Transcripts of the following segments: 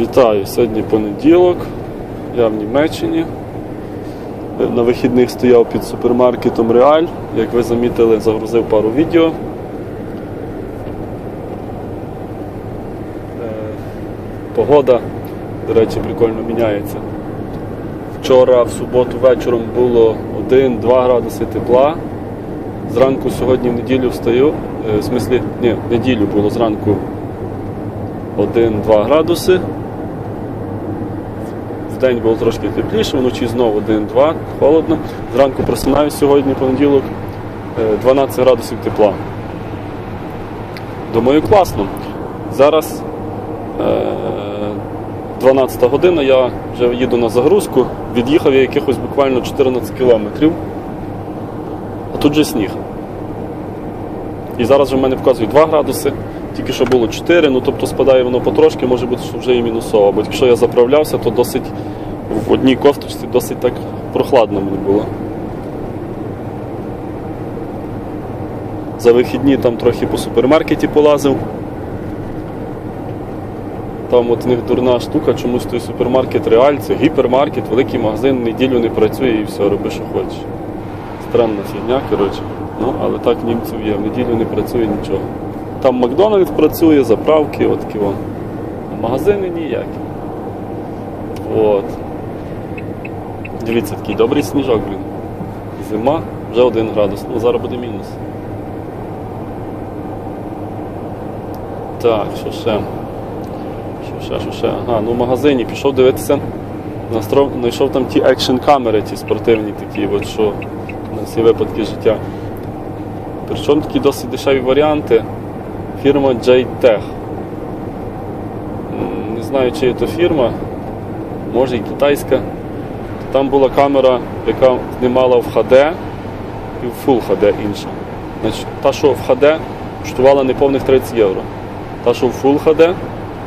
Вітаю! Сьогодні понеділок. Я в Німеччині. На вихідних стояв під супермаркетом Реаль. Як ви замітили, загрузив пару відео. Е, Погода, до речі, прикольно міняється. Вчора в суботу вечором було 1-2 градуси тепла. Зранку сьогодні в неділю встаю. е, В смислі, ні, в неділю було зранку 1-2 градуси. В день було трошки тепліше, вночі знову 1-2, холодно. Зранку просинаюсь сьогодні, понеділок, е, 12 градусів тепла. Думаю, класно. Зараз е, 12 година, я вже їду на загрузку, від'їхав я якихось буквально 14 кілометрів, а тут же сніг. І зараз вже в мене показує 2 градуси, тільки що було 4, ну тобто спадає воно потрошки, може бути, що вже і мінусово. Бо якщо я заправлявся, то досить в одній кофточці досить так прохладно мені було. За вихідні там трохи по супермаркеті полазив. Там от в них дурна штука, чомусь той супермаркет Реаль, це гіпермаркет, великий магазин, неділю не працює і все, роби, що хочеш. Странна фігня, коротше. Ну, але так німців є, в неділю не працює нічого. Там Макдональдс працює, заправки, от такі магазини ніякі. От. Дивіться, такий добрий сніжок, блін. Зима, вже один градус, ну зараз буде мінус. Так, що ще? Що ще, що ще? Ага, ну в магазині пішов дивитися. Настров... Знайшов там ті екшн камери, ті спортивні такі, от що на всі випадки життя. Причому такі досить дешеві варіанти. Фірма JTech. Не знаю, чи то фірма, може і китайська. Там була камера, яка знімала в HD і в Full HD інша. Значить, та, що в HD, коштувала неповних 30 євро. Та, що в Full HD,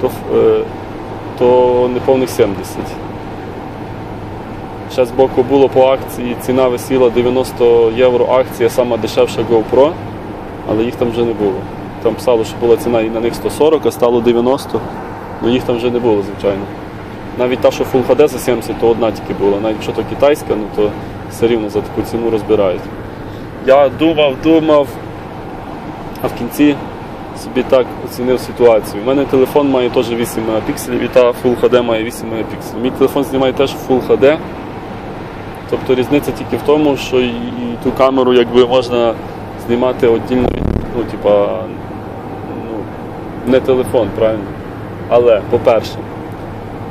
то, е, то неповних 70. Ще з боку було по акції, ціна висіла 90 євро акція, сама дешевша GoPro, але їх там вже не було. Там писало, що була ціна і на них 140, а стало 90, але їх там вже не було, звичайно. Навіть та, що Full HD за 70, то одна тільки була. Навіть якщо то китайська, ну то все рівно за таку ціну розбирають. Я думав, думав, а в кінці собі так оцінив ситуацію. У мене телефон має теж 8 мегапікселів і та Full HD має 8 мегапікселів. Мій телефон знімає теж Full HD. Тобто різниця тільки в тому, що і, ту камеру якби можна знімати віддільно, ну, типа, ну, не телефон, правильно. Але, по-перше,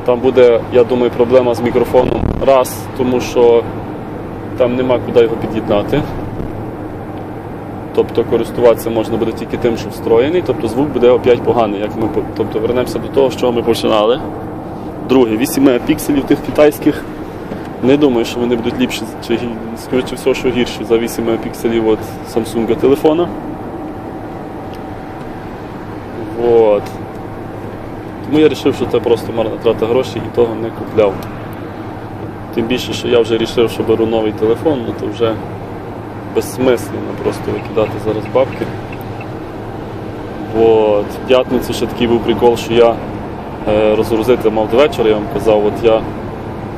там буде, я думаю, проблема з мікрофоном. Раз, тому що там нема куди його під'єднати. Тобто користуватися можна буде тільки тим, що встроєний, тобто звук буде опять поганий. Як ми, тобто вернемося до того, з чого ми починали. Друге, 8 мегапікселів тих китайських. Не думаю, що вони будуть ліпші, чи скоріше всього, що гірші за 8 мегапікселів від Samsung телефона. Вот. Тому я вирішив, що це просто марна трата грошей і того не купляв. Тим більше, що я вже вирішив, що беру новий телефон, ну то вже безсмислено просто викидати зараз бабки. Вот. В п'ятницю ще такий був прикол, що я е, розгрузити мав до вечора, я вам казав, от я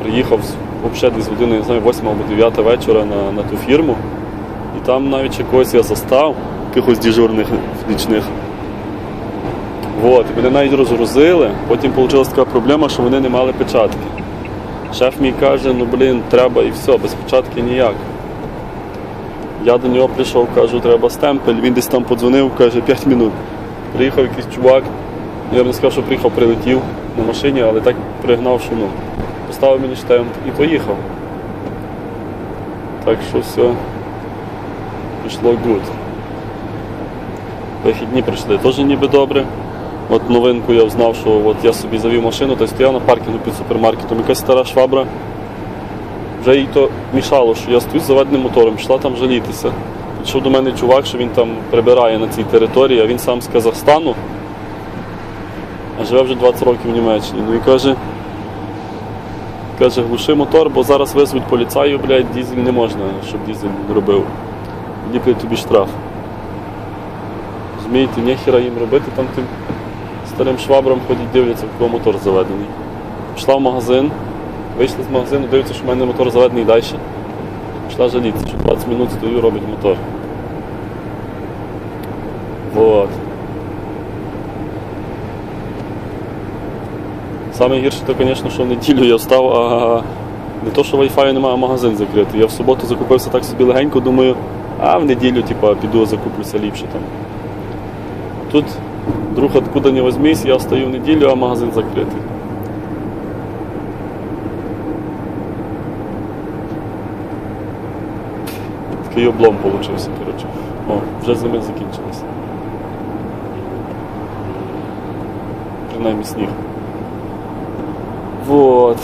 приїхав взагалі десь години, не знаю, 8 або 9 вечора на, на ту фірму. І там навіть ще когось я застав, якихось дежурних нічних. Вот, і мене навіть розгрузили, потім вийшла така проблема, що вони не мали печатки. Шеф мій каже, ну блін, треба і все, без печатки ніяк. Я до нього прийшов, кажу, треба стемпель, він десь там подзвонив, каже, 5 минут. Приїхав якийсь чувак, я б не сказав, що приїхав, прилетів на машині, але так пригнав, що ну, поставив мені штемп і поїхав. Так що все пішло good. Вихідні прийшли теж ніби добре. От новинку я взнав, що от я собі завів машину та стояв на паркінгу під супермаркетом. Якась стара швабра. Вже їй то мішало, що я стою з заведеним мотором, пішла там жалітися. Підійшов до мене чувак, що він там прибирає на цій території, а він сам з Казахстану, а живе вже 20 років в Німеччині. Ну і каже, каже, глуши мотор, бо зараз визвуть поліцаю, блядь, дізель не можна, щоб дізель робив. Ліплять тобі штраф. Розумієте, ніхіра їм робити там тим старим швабрам ходять, дивляться, в кого мотор заведений. Пішла в магазин, вийшла з магазину, дивиться, що в мене мотор заведений далі. Пішла жалітися, що 20 минут стою, робить мотор. Вот. Саме гірше, то, звісно, що в неділю я встав, а не то, що Wi-Fi немає, а магазин закритий. Я в суботу закупився так собі легенько, думаю, а в неділю типа, піду закуплюся ліпше там. Тут друг откуда не возьмись, я встаю в неділю, а магазин закритий. Такий облом получився, коротше. О, вже зими закінчилися. Принаймні сніг. Вот.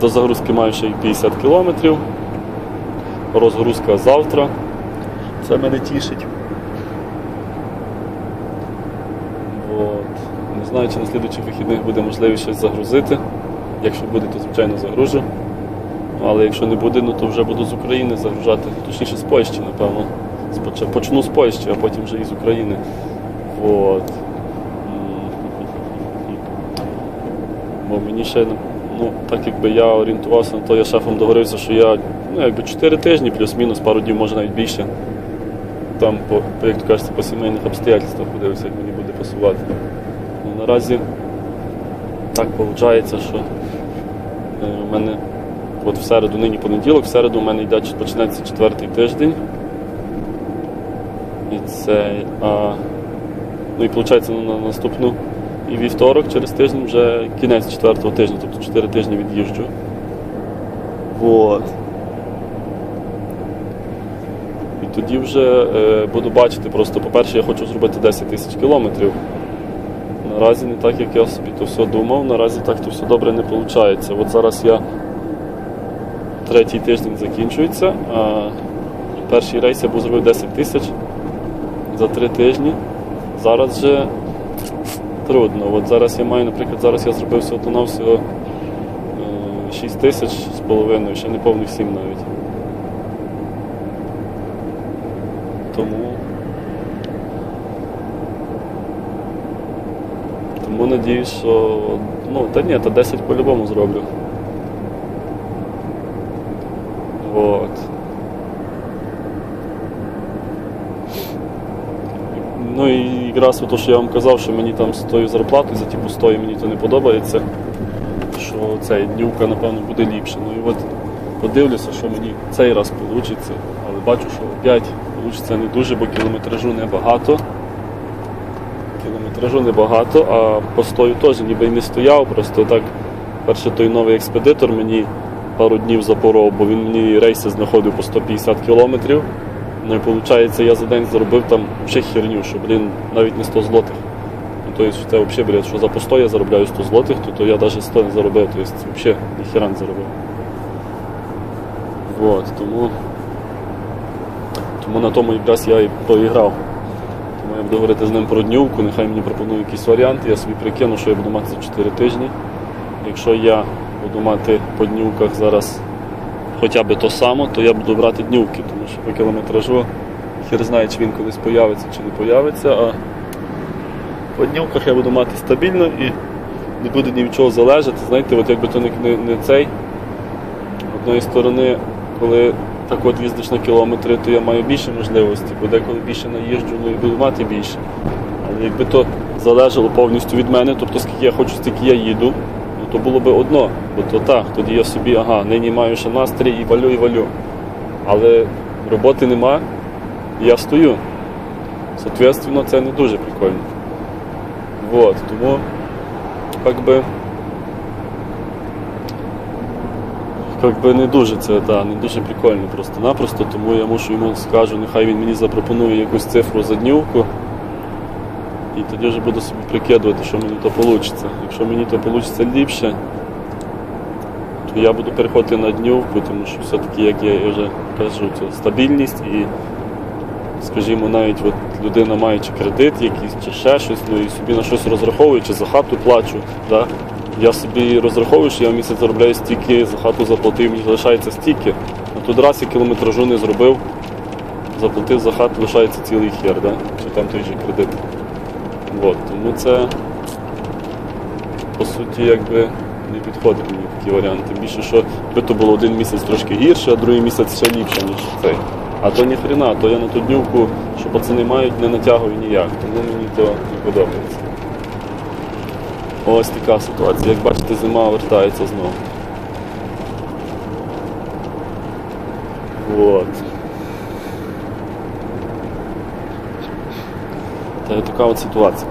До загрузки маю ще й 50 кілометрів. Розгрузка завтра. Це мене тішить. Вот. Не знаю, чи на слідуючих вихідних буде можливість щось загрузити. Якщо буде, то звичайно загружу. Але якщо не буде, ну то вже буду з України загружати. Точніше з Польщі, напевно. Почну з Польщі, а потім вже і з України. Вот. М. Бо мені ще, ну, так якби я орієнтувався на то, я шефом договорився, що я ну, якби 4 тижні, плюс-мінус, пару днів, може навіть більше. Там, по, як то кажеться, по сімейних обстоятельствах подивився, як мені буде пасувати. Наразі так виходить, що е, у мене от в середу, нині понеділок, в середу у мене йде почнеться четвертий тиждень. І це. А, ну і виходить на на наступну і вівторок через тиждень вже кінець четвертого тижня, тобто 4 тижні від'їжджу. Вот. І тоді вже е, буду бачити, просто, по-перше, я хочу зробити 10 тисяч кілометрів. Наразі не так, як я собі то все думав, наразі так то все добре не виходить. От зараз я третій тиждень закінчується, а перший рейс я був зробив 10 тисяч за три тижні. Зараз вже трудно. От зараз я маю, наприклад, зараз я зробив всього на всього 6 тисяч з половиною, ще не повних 7 навіть. Тому. Тому надіюсь, що. Ну, та ні, та 10 по-любому зроблю. Вот. Ну і якраз то, що я вам казав, що мені там з тою зарплатою за ті пустої мені то не подобається. Що цей днювка, напевно, буде ліпше. Ну і от подивлюся, що мені цей раз вийде. Але бачу, що опять вийде не дуже, бо кілометражу небагато. Кілометражу небагато, а постою теж ніби й не стояв, просто так перше той новий експедитор мені пару днів запоров, бо він мені рейси знаходив по 150 кілометрів. Ну і виходить, я за день заробив там ще херню, що, блін, навіть не 100 злотих. Тобто це взагалі, блядь, що за постой я заробляю 100 злотих, то, то я навіть 100 не заробив, тобто взагалі ніхера не заробив. Вот, тому, тому на тому якраз я і поіграв. Я буду говорити з ним про днювку, нехай мені пропонує якісь варіанти, я собі прикину, що я буду мати за 4 тижні. Якщо я буду мати по днювках зараз хоча б то само, то я буду брати днювки, тому що по кілометражу хер знає, чи він колись появиться, чи не появиться, а по днювках я буду мати стабільно і не буде ні від чого залежати. Знаєте, от якби то не, не, не цей. Одної сторони, коли так от їздиш на кілометри, то я маю більше можливостей, бо деколи більше наїжджу, ну і буду мати більше. Але якби то залежало повністю від мене, тобто скільки я хочу, стільки я їду, ну то було би одно. Бо то так, тоді я собі, ага, нині маю ще настрій і валю, і валю. Але роботи нема, і я стою. Соответственно, це не дуже прикольно. Вот, тому, як би, як би не дуже це, да, не дуже прикольно просто-напросто, тому я мушу йому скажу, нехай він мені запропонує якусь цифру за днівку. І тоді вже буду собі прикидувати, що мені то вийде. Якщо мені то вийде ліпше, то я буду переходити на днювку, тому що все-таки, як я вже кажу, це стабільність і, скажімо, навіть от людина маючи кредит якийсь чи ще щось, ну і собі на щось розраховує, чи за хату плачу. Да? Я собі розраховую, що я в місяць заробляю стільки, за хату заплатив, мені залишається стільки. А тут раз я кілометражу не зробив, заплатив за хату, лишається цілий хер, да? чи там той же кредит. От, тому це по суті якби не підходить мені такі варіанти. Більше, що якби то було один місяць трошки гірше, а другий місяць ще ліпше, ніж цей. А то ні хрена, то я на ту днювку, що пацани мають, не натягую ніяк, тому мені то не подобається. Ось така ситуація. Як бачите, зима вертається знову. Вот. Та така от ситуація.